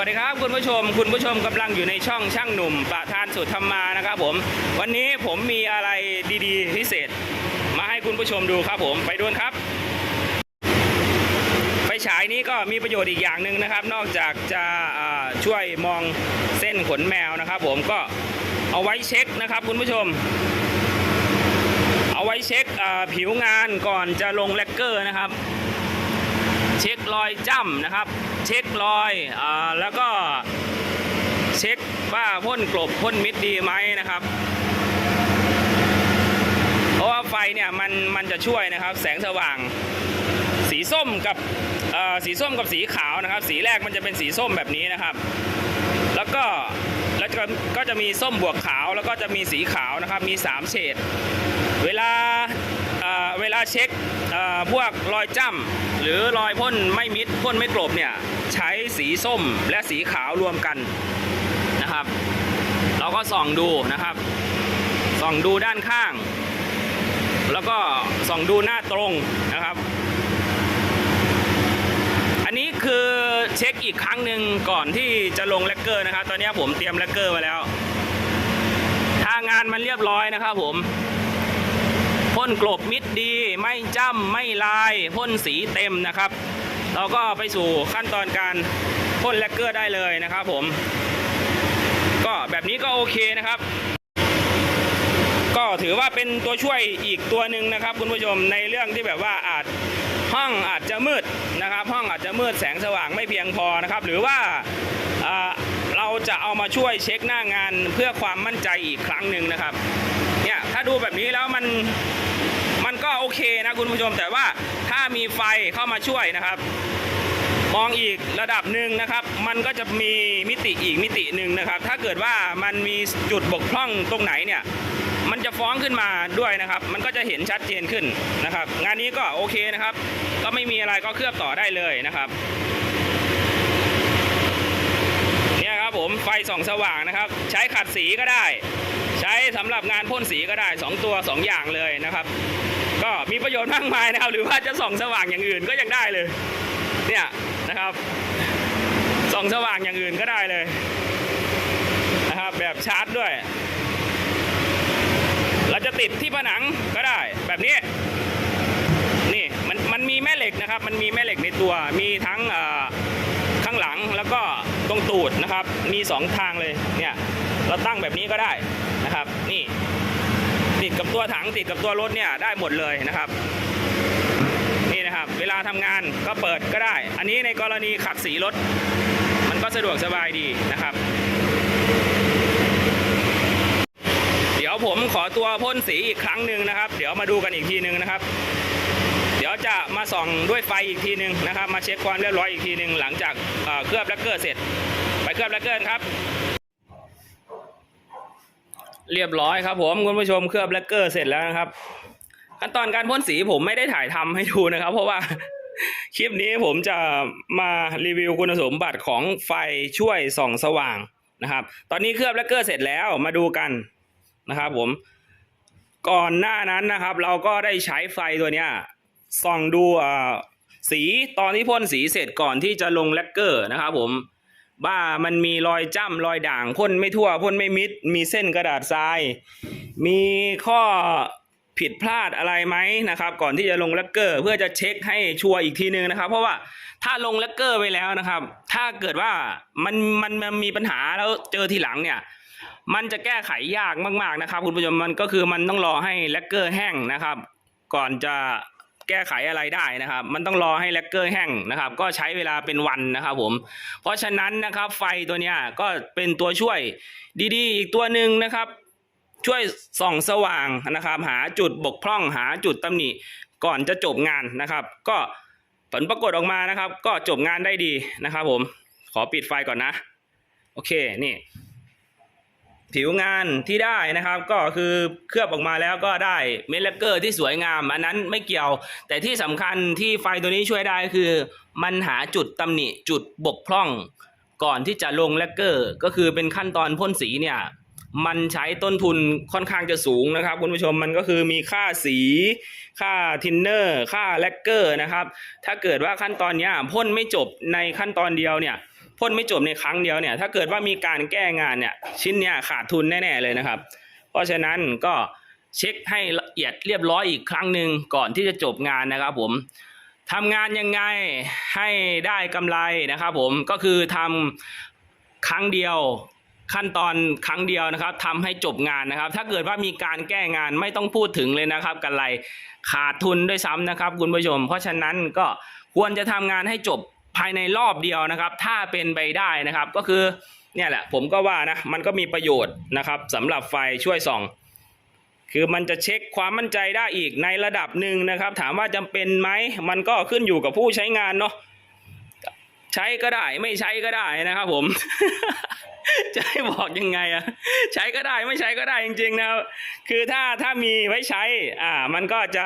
วัสดีครับคุณผู้ชม คุณผู้ชมกำลังอยู่ในช่องช่างหนุ่ม ประธานสุธรรมานะครับผม วันนี้ผมมีอะไรดีๆ พิเศษ มาให้คุณผู้ชมดูครับผมไปดูครับ ไฟฉายนี้ก็มีประโยชน์อีกอย่างหนึ่งนะครับ นอกจากจะช่วยมองเส้นขนแมวนะครับ ผมก็เอาไว้เช็คนะครับ คุณผู้ชม เอาไว้เช็คผิวงานก่อนจะลงแลกเกอร์นะครับ เช็ครอยจ้ำนะครับ เช็ครอยอาแล้วก็เช็คว่าพ่นกลบพ่นมิดดีไหมนะครับ เพราะว่าไฟเนี่ยมันมันจะช่วยนะครับ แสงสว่าง สีส้มกับสีส้มกับสีขาวนะครับ สีแรกมันจะเป็นสีส้มแบบนี้นะครับ แล้วก็แล้วก็ก็จะมีส้มบวกขาวแล้วก็จะมีสีขาวนะครับ มีสามเฉดเวลา เวลาเช็คพวกรอยจ้ำหรือรอยพ่นไม่มิดพ่นไม่กลบเนี่ยใช้สีส้มและสีขาวรวมกันนะครับ เราก็ส่องดูนะครับ ส่องดูด้านข้าง แล้วก็ส่องดูหน้าตรงนะครับ อันนี้คือเช็คอีกครั้งหนึ่งก่อนที่จะลงแลกเกอร์นะครับ ตอนนี้ผมเตรียมแลกเกอร์มาแล้ว ถ้างานมันเรียบร้อยนะครับผม พ่นกลบมิดดีไม่จ้ำไม่ลายพ่นสีเต็มนะครับ เราก็ไปสู่ขั้นตอนการพ่นแลกเกอร์ได้เลยนะครับผม ก็แบบนี้ก็โอเคนะครับ ก็ถือว่าเป็นตัวช่วยอีกตัวหนึ่งนะครับ คุณผู้ชมในเรื่องที่แบบว่าอาจห้องอาจจะมืดนะครับ ห้องอาจจะมืดแสงสว่างไม่เพียงพอนะครับ หรือว่าอ่าเราจะเอามาช่วยเช็คหน้างานเพื่อความมั่นใจอีกครั้งหนึ่งนะครับ เนี่ยถ้าดูแบบนี้แล้วมันมันก็โอเคนะคุณผู้ชม แต่ว่าถ้ามีไฟเข้ามาช่วยนะครับ มองอีกระดับหนึ่งนะครับ มันก็จะมีมิติอีกมิติหนึ่งนะครับ ถ้าเกิดว่ามันมีจุดบกพร่องตรงไหนเนี่ยมันจะฟ้องขึ้นมาด้วยนะครับ มันก็จะเห็นชัดเจนขึ้นนะครับ งานนี้ก็โอเคนะครับ ก็ไม่มีอะไรก็เคลือบต่อได้เลยนะครับเนี่ยครับผมไฟส่องสว่างนะครับ ใช้ขัดสีก็ได้ ใช้สำหรับงานพ่นสีก็ได้ 2 ตัว 2 อย่างเลยนะครับ ก็มีประโยชน์มากมายนะครับ หรือว่าจะส่องสว่างอย่างอื่นก็ยังได้เลย เนี่ยนะครับ ส่องสว่างอย่างอื่นก็ได้เลยนะครับ แบบชาร์จด้วย เราจะติดที่ผนังก็ได้แบบนี้นี่มันมันมีแม่เหล็กนะครับ มันมีแม่เหล็กในตัวมีทั้งข้างหลังแล้วก็ตรงตูดนะครับ มีสองทางเลยเนี่ยเราตั้งแบบนี้ก็ได้ นะครับ นี่ ติดกับตัวถังติดกับตัวรถเนี่ยได้หมดเลยนะครับ นี่นะครับ เวลาทำงานก็เปิดก็ได้ อันนี้ในกรณีขัดสีรถ มันก็สะดวกสบายดีนะครับ เดี๋ยวผมขอตัวพ่นสีอีกครั้งหนึ่งนะครับ เดี๋ยวมาดูกันอีกทีหนึ่งนะครับเดี๋ยวจะมาส่องด้วยไฟอีกทีหนึ่งนะครับ มาเช็คความเรียบร้อยอีกทีหนึ่งหลังจากเอ่อเคลือบแลกเกอร์เสร็จ ไปเคลือบแลกเกอร์ครับ เรียบร้อยครับผมคุณผู้ชมเคลือบแลกเกอร์เสร็จแล้วนะครับ ขั้นตอนการพ่นสีผมไม่ได้ถ่ายทำให้ดูนะครับ เพราะว่าคลิปนี้ผมจะมารีวิวคุณสมบัติของไฟช่วยส่องสว่างนะครับ ตอนนี้เคลือบแลกเกอร์เสร็จแล้วมาดูกันนะครับผมก่อนหน้านั้นนะครับ เราก็ได้ใช้ไฟตัวเนี้ยส่องดูอ่าสีตอนที่พ่นสีเสร็จก่อนที่จะลงแลกเกอร์นะครับผม ว่ามันมีรอยจ้ำรอยด่างพ่นไม่ทั่วพ่นไม่มิด มีเส้นกระดาษทราย มีข้อผิดพลาดอะไรไหมนะครับ ก่อนที่จะลงแลกเกอร์เพื่อจะเช็คให้ชัวร์อีกทีนึงนะครับ เพราะว่าถ้าลงแลกเกอร์ไปแล้วนะครับ ถ้าเกิดว่ามันมันมันมีปัญหาแล้วเจอทีหลังเนี่ยมันจะแก้ไขยากมาก ๆนะครับ คุณผู้ชมมันก็คือมันต้องรอให้แลกเกอร์แห้งนะครับ ก่อนจะ แก้ไขอะไรได้นะครับ มันต้องรอให้แลกเกอร์แห้งนะครับ ก็ใช้เวลาเป็นวันนะครับผม เพราะฉะนั้นนะครับไฟตัวเนี้ยก็เป็นตัวช่วยดีๆ อีกตัวหนึ่งนะครับ ช่วยส่องสว่างนะครับ หาจุดบกพร่องหาจุดตำหนิก่อนจะจบงานนะครับ ก็ผลปรากฏออกมานะครับ ก็จบงานได้ดีนะครับ ผมขอปิดไฟก่อนนะ โอเคนี่ ผิวงานที่ได้นะครับก็คือเคลือบออกมาแล้วก็ได้เมดแลกเกอร์ที่สวยงาม อันนั้นไม่เกี่ยว แต่ที่สำคัญที่ไฟตัวนี้ช่วยได้คือ มันหาจุดตำหนิจุดบกพร่อง ก่อนที่จะลงแลกเกอร์ ก็คือเป็นขั้นตอนพ่นสีเนี่ยมันใช้ต้นทุนค่อนข้างจะสูงนะครับ คุณผู้ชมมันก็คือมีค่าสี ค่าทินเนอร์ ค่าแลกเกอร์นะครับ ถ้าเกิดว่าขั้นตอนนี้พ่นไม่จบในขั้นตอนเดียวเนี่ย พ่นไม่จบในครั้งเดียวเนี่ย ถ้าเกิดว่ามีการแก้งานเนี่ย ชิ้นเนี้ยขาดทุนแน่ๆเลยนะครับ เพราะฉะนั้นก็เช็คให้ละเอียดเรียบร้อยอีกครั้งหนึ่งก่อนที่จะจบงานนะครับ ผมทำงานยังไงให้ได้กำไรนะครับ ผมก็คือทำครั้งเดียวขั้นตอนครั้งเดียวนะครับทำให้จบงานนะครับ ถ้าเกิดว่ามีการแก้งานไม่ต้องพูดถึงเลยนะครับกันไรขาดทุนด้วยซ้ำนะครับ คุณผู้ชม เพราะฉะนั้นก็ควรจะทำงานให้จบ ภายในรอบเดียวนะครับ ถ้าเป็นไปได้นะครับ ก็คือเนี่ยแหละผมก็ว่านะมันก็มีประโยชน์นะครับสำหรับไฟช่วยส่อง คือมันจะเช็คความมั่นใจได้อีกในระดับหนึ่งนะครับ ถามว่าจำเป็นไหมมันก็ขึ้นอยู่กับผู้ใช้งานเนาะใช้ก็ได้ไม่ใช้ก็ได้นะครับผม จะให้บอกยังไงอะใช้ก็ได้ไม่ใช้ก็ได้จริงๆนะครับคือถ้าถ้ามีไว้ใช้อ่ามันก็จะ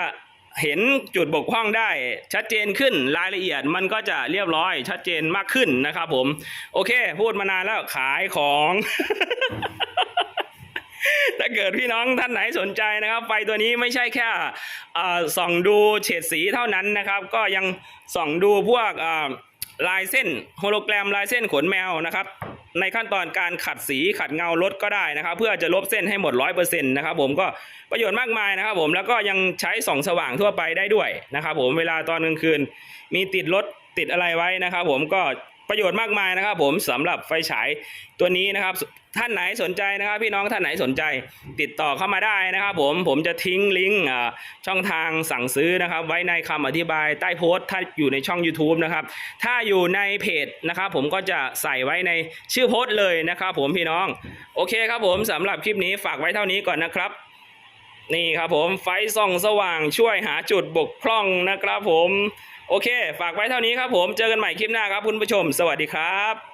เห็นจุดบกพร่องได้ชัดเจนขึ้นรายละเอียดมันก็จะเรียบร้อยชัดเจนมากขึ้นนะครับผม โอเค พูดมานานแล้วขายของ ถ้าเกิดพี่น้องท่านไหนสนใจนะครับ ไฟตัวนี้ไม่ใช่แค่ส่องดูเฉดสีเท่านั้นนะครับ ก็ยังส่องดูพวกลายเส้นโฮโลแกรมลายเส้นขนแมวนะครับ ในขั้นตอนการขัดสีขัดเงารถก็ได้นะครับ เพื่อจะลบเส้นให้หมดร้อยเปอร์เซ็นต์นะครับผมก็ประโยชน์มากมายนะครับผมแล้วก็ยังใช้ส่องสว่างทั่วไปได้ด้วยนะครับผมเวลาตอนกลางคืน มีติดรถติดอะไรไว้นะครับผมก็ ประโยชน์มากมายนะครับ ผมสำหรับไฟฉายตัวนี้นะครับ ท่านไหนสนใจนะครับ พี่น้องท่านไหนสนใจ ติดต่อเข้ามาได้นะครับ ผมผมจะทิ้งลิงก์ช่องทางสั่งซื้อนะครับ ไว้ในคำอธิบายใต้โพสต์ถ้าอยู่ในช่อง YouTube นะครับถ้าอยู่ในเพจนะครับ ผมก็จะใส่ไว้ในชื่อโพสต์เลยนะครับผมพี่น้องโอเคครับผมสำหรับคลิปนี้ฝากไว้เท่านี้ก่อนนะครับนี่ครับผมไฟส่องสว่างช่วยหาจุดบกพร่องนะครับผม โอเค ฝากไว้เท่านี้ครับผม เจอกันใหม่คลิปหน้าครับคุณผู้ชม สวัสดีครับ